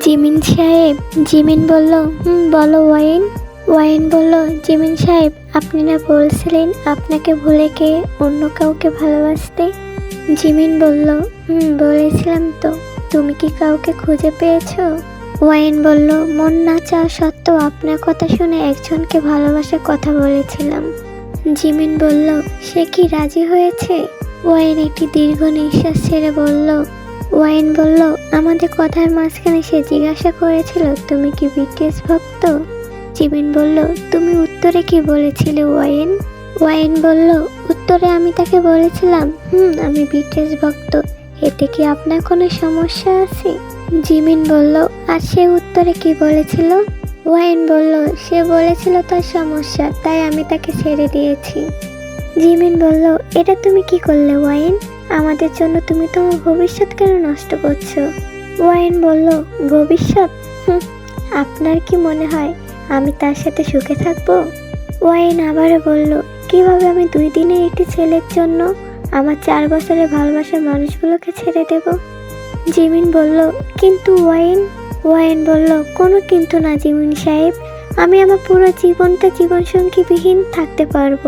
Jimin সাহেব, Jimin বলল, হুম, বলো ওয়াইন। ওয়াইন বলল, জিমিন সাহেব, আপনি না বলছিলেন আপনাকে ভুলে কে অন্য কাউকে ভালোবাসতে? জিমিন বলল, হুম, বলেছিলাম তো। তুমি কি কাউকে খুঁজে পেয়েছ? ওয়াইন বলল, মন না চাওয়া সত্ত্বেও আপনার কথা শুনে একজনকে ভালোবাসার কথা বলেছিলাম। জিমিন বলল, সে কি রাজি হয়েছে? ওয়াইন একটি দীর্ঘ নিঃশ্বাস ছেড়ে বলল ওয়াইন বলল, আমাদের কথার মাঝখানে সে জিজ্ঞাসা করেছিল, তুমি কি বিটিএস ভক্ত? জিমিন বলল, তুমি উত্তরে কি বলেছিলে ওয়াইন? ওয়াইন বলল, উত্তরে আমি তাকে বলেছিলাম, হুম, আমি বিটিএস ভক্ত, এতে কি আপনার কোনো সমস্যা আছে? জিমিন বলল, আর সে উত্তরে কি বলেছিল? ওয়াইন বলল, সে বলেছিল তার সমস্যা, তাই আমি তাকে ছেড়ে দিয়েছি। জিমিন বলল, এটা তুমি কি করলে ওয়াইন? আমাদের জন্য তুমি তোমার ভবিষ্যৎ কেন নষ্ট করছ? ওয়াইন বলল, ভবিষ্যৎ? আপনার কি মনে হয় আমি তার সাথে সুখে থাকব? ওয়াইন আবারও বলল, কীভাবে আমি দুই দিনে একটি ছেলের জন্য আমার চার বছরের ভালোবাসার মানুষগুলোকে ছেড়ে দেব? জিমিন বলল, কিন্তু ওয়াইন ওয়াইন বলল, কোনো কিন্তু না জিমিন সাহেব, আমি আমার পুরো জীবনটা জীবনসঙ্গীবিহীন থাকতে পারব,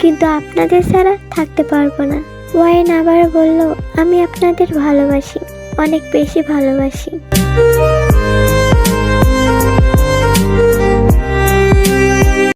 কিন্তু আপনাদের ছাড়া থাকতে পারব না। ওয়াইন আবার বলল আমি আপনাদের ভালোবাসি অনেক বেশি ভালোবাসি।